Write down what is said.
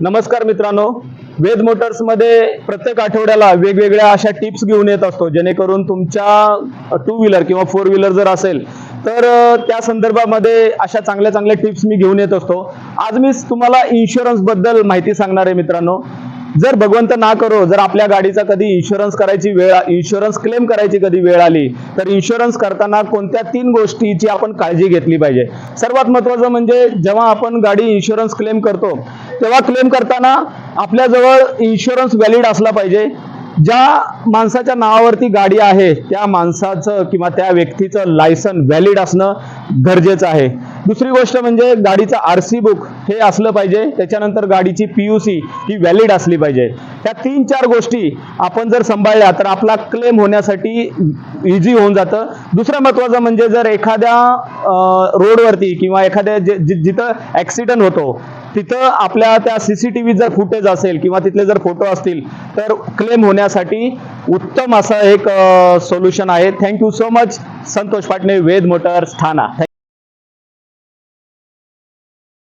नमस्कार मित्रांनो वेद मोटर्समध्ये प्रत्येक आठवड्याला वेगवेगळ्या अशा टिप्स घेऊन येत असतो जेणेकरून तुमच्या टू व्हीलर किंवा फोर व्हीलर जर असेल तर त्या संदर्भामध्ये अशा चांगल्या चांगल्या टिप्स मी घेऊन येत असतो. आज मी तुम्हाला इन्शुरन्सबद्दल माहिती सांगणार आहे मित्रांनो. जर भगवंत ना करो जर आपल्या गाडीचा कधी इन्शुरन्स करायची वेळ इन्शुरन्स क्लेम करायची कधी वेळ आली तर इन्शुरन्स करताना कोणत्या तीन गोष्टीची आपण काळजी घेतली पाहिजे? सर्वात महत्त्वाचं म्हणजे जेव्हा आपण गाडी इन्शुरन्स क्लेम करतो तेव्हा क्लेम करताना आपल्याजवळ इन्शुरन्स व्हॅलिड असला पाहिजे. ज्या माणसाच्या नावावरती गाडी आहे त्या माणसाचं किंवा त्या व्यक्तीचं लायसन व्हॅलिड असणं गरजेचं आहे. दुसरी गोष्ट म्हणजे गाडीचं आर सी बुक हे असलं पाहिजे. त्याच्यानंतर गाडीची पी यू सी ही व्हॅलिड असली पाहिजे. त्या तीन चार गोष्टी आपण जर सांभाळल्या तर आपला क्लेम होण्यासाठी इझी होऊन जातं. दुसरं महत्त्वाचं म्हणजे जर एखाद्या रोडवरती किंवा एखाद्या जिथं ॲक्सिडंट होतो तिथं आपल्या त्या सी सी टी व्ही जर फुटेज असेल किंवा तिथले जर फोटो असतील तर क्लेम होण्यासाठी उत्तम असं एक सोल्युशन आहे. Thank you so much Santosh Patne Ved motors Thane.